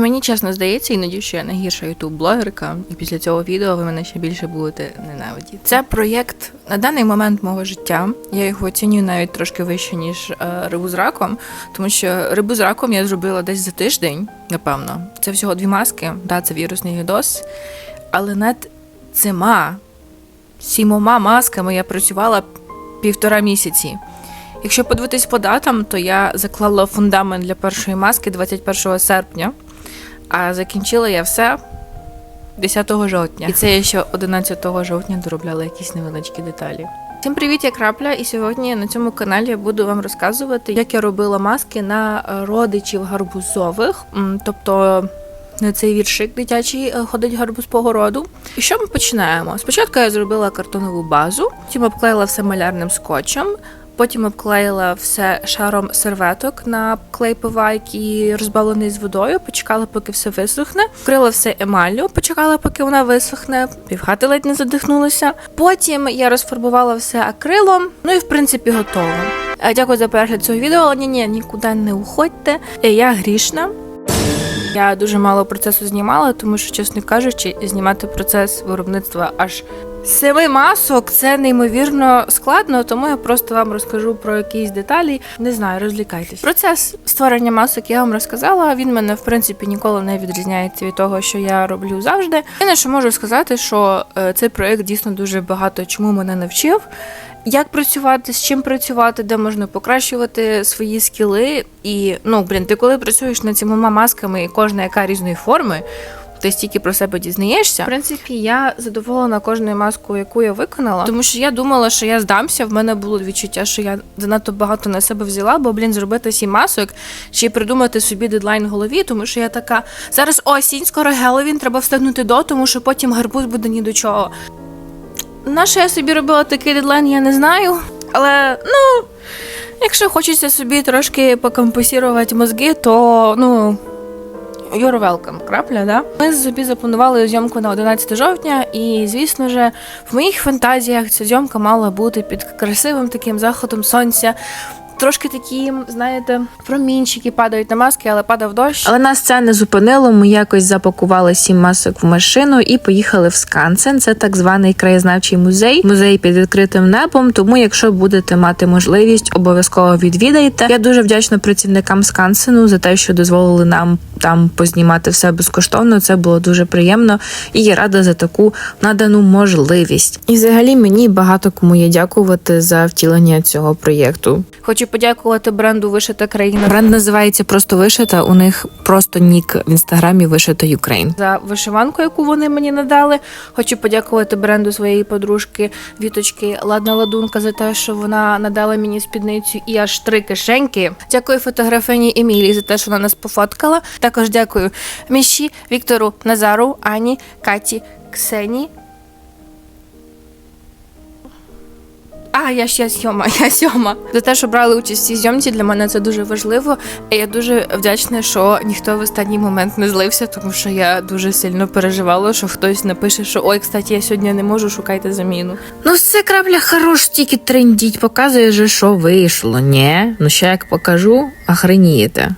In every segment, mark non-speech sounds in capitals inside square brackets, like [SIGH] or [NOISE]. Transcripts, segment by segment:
Мені чесно здається, іноді що я найгірша ютуб-блогерка, і після цього відео ви мене ще більше будете ненавидіти. Це проєкт на даний момент мого життя. Я його оцінюю навіть трошки вище, ніж е, рибу з раком, тому що рибу з раком я зробила десь за тиждень, напевно. Це всього дві маски, да, це вірусний відос. Але над цима сімома масками я працювала півтора місяці. Якщо подивитись по датам, то я заклала фундамент для першої маски 21 серпня, а закінчила я все 10 жовтня. І це я ще 11 жовтня доробляла якісь невеличкі деталі. Всім привіт, я крапля, і сьогодні на цьому каналі я буду вам розказувати, як я робила маски на родичів гарбузових, тобто на цей віршик дитячий е, ходить гарбуз по городу. І що ми починаємо? Спочатку я зробила картонову базу, потім обклеїла все малярним скотчем. Потім обклеїла все шаром серветок на клей пива, який розбавлений з водою. Почекала, поки все висохне. Вкрила все емаллю, почекала, поки вона висохне. Півхати ледь не задихнулася. Потім я розфарбувала все акрилом. Ну і в принципі готово. Е, Дякую за перегляд цього відео. Ні, ні, нікуди не уходьте. Е, Я грішна. Я дуже мало процесу знімала, тому що, чесно кажучи, знімати процес виробництва аж семи масок це неймовірно складно, тому я просто вам розкажу про якісь деталі. Не знаю, розлікайтесь. Процес створення масок я вам розказала. Він мене в принципі ніколи не відрізняється від того, що я роблю завжди. Єдине, що можу сказати, що е, цей проект дійсно дуже багато чому мене навчив. Як працювати, з чим працювати, де можна покращувати свої скіли. І ну, блін, ти коли працюєш над цими масками, і кожна яка різної форми, ти стільки про себе дізнаєшся. В принципі, я задоволена кожною маскою, яку я виконала, тому що я думала, що я здамся. В мене було відчуття, що я занадто багато на себе взяла, бо блін, зробити сім масок чи придумати собі дедлайн в голові, тому що я така зараз осінь, скоро Геловін, треба встигнути до, тому що потім гарбуз буде ні до чого. На що я собі робила такий дедлайн, я не знаю. Але ну, якщо хочеться собі трошки покомпенсувати мозги, то ну. You're welcome, крапля, да? Ми собі запланували зйомку на 11 жовтня, і звісно ж, в моїх фантазіях ця зйомка мала бути під красивим таким заходом сонця. Трошки такі, знаєте, промінчики падають на маски, але падав дощ. Але нас це не зупинило. Ми якось запакували сім масок в машину і поїхали в Скансен. Це так званий краєзнавчий музей, музей під відкритим небом. Тому, якщо будете мати можливість, обов'язково відвідайте. Я дуже вдячна працівникам Скансену за те, що дозволили нам там познімати все безкоштовно. Це було дуже приємно, і я рада за таку надану можливість. І взагалі мені багато кому є дякувати за втілення цього проєкту. Хочу подякувати бренду Вишита країна Бренд називається просто вишита. У них просто нік в інстаграмі вишита Юкрейн. за вишиванку, яку вони мені надали. Хочу подякувати бренду своєї подружки Віточки Ладна Ладунка за те, що вона надала мені спідницю і аж три кишеньки. Дякую фотографині Емілії за те, що вона нас пофоткала. Також дякую Міші, Віктору, Назару, Ані, Каті, Ксені. А, я ще сьома, [LAUGHS] я сьома. За те, що брали участь в цій зйомці, для мене це дуже важливо. І я дуже вдячна, що ніхто в останній момент не злився, тому що я дуже сильно переживала, що хтось напише, що ой, кстати, я сьогодні не можу, шукайте заміну. Ну, все крапля хорош, тільки трендіть, показує же, що вийшло. Ні, ну ще як покажу, охренієте.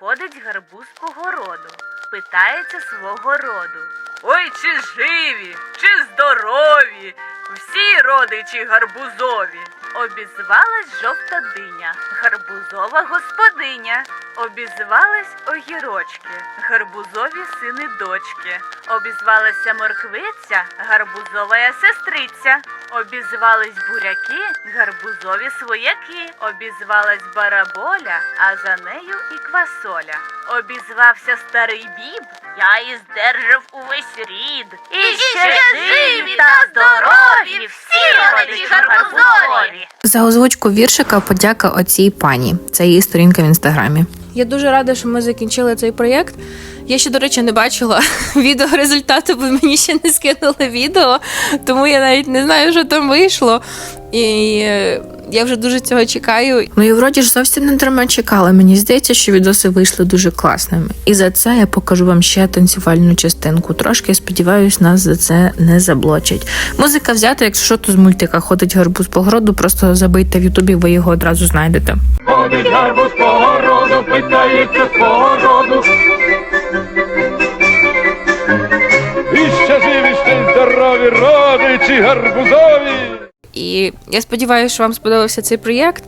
Ходить гарбуз по городу, питається свого роду. Ой, чи живі, чи здорові, всі родичі гарбузові. Обізвалась жовта диня, гарбузова господиня. Обізвались огірочки, гарбузові сини дочки. Обізвалася морквиця, гарбузова сестриця. Обізвались буряки, гарбузові свояки. Обізвалась бараболя, а за нею і квасоля. Обізвався старий біб, я і здержав увесь рід. І, ще живі та здорові, всі родичі гарбузові. За озвучку віршика подяка оцій пані. Це її сторінка в інстаграмі. Я дуже рада, що ми закінчили цей проєкт. Я ще, до речі, не бачила [LAUGHS] відео результату, бо мені ще не скинули відео, тому я навіть не знаю, що там вийшло. І Я вже дуже цього чекаю. Ну і вроді ж зовсім не дарма чекала. Мені здається, що відоси вийшли дуже класними. І за це я покажу вам ще танцювальну частинку. Трошки сподіваюсь, нас за це не заблочать. Музика взята, якщо що, то з мультика ходить гарбуз по городу, просто забийте в Ютубі, ви його одразу знайдете. Ходить гарбуз по городу, питається свого роду. І ще живі, ще й здорові родичі гарбузові. І я сподіваюся, що вам сподобався цей проєкт.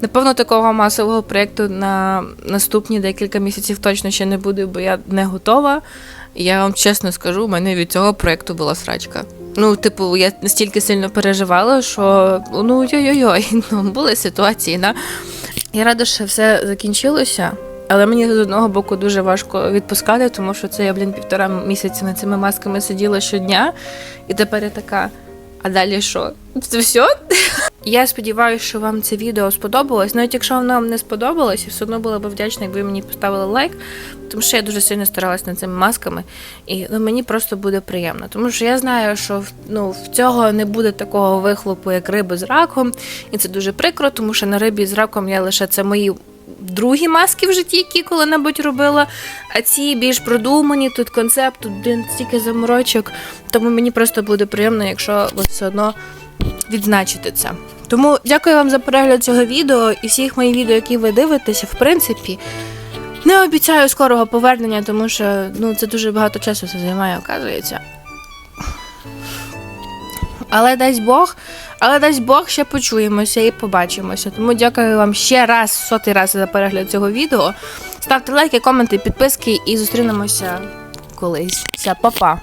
Напевно, такого масового проєкту на наступні декілька місяців точно ще не буде, бо я не готова. Я вам чесно скажу, у мене від цього проєкту була срачка. Ну, типу, я настільки сильно переживала, що ну йой-йой, [LAUGHS] ну були ситуації. На я рада, що все закінчилося. Але мені з одного боку дуже важко відпускати, тому що це я, блін, півтора місяці над цими масками сиділа щодня, і тепер я така. А далі що? Це все? [LAUGHS] Я сподіваюся, що вам це відео сподобалось. Навіть якщо воно вам не сподобалось, я все одно була б вдячна, якби мені поставили лайк, тому що я дуже сильно старалась над цими масками, і ну, мені просто буде приємно. Тому що я знаю, що ну, в цього не буде такого вихлопу, як риби з раком, і це дуже прикро, тому що на рибі з раком я лише це мої. Другі маски в житті, які коли-небудь робила, а ці більш продумані, тут концепт, тут стільки заморочок. Тому мені просто буде приємно, якщо ви все одно відзначите це. Тому дякую вам за перегляд цього відео і всіх моїх відео, які ви дивитеся, в принципі. Не обіцяю скорого повернення, тому що ну, це дуже багато часу це займає, оказується. Але дасть Бог, але дасть Бог, ще почуємося і побачимося. Тому дякую вам ще раз, сотий раз за перегляд цього відео. Ставте лайки, коменти, підписки і зустрінемося колись. Все, па-па!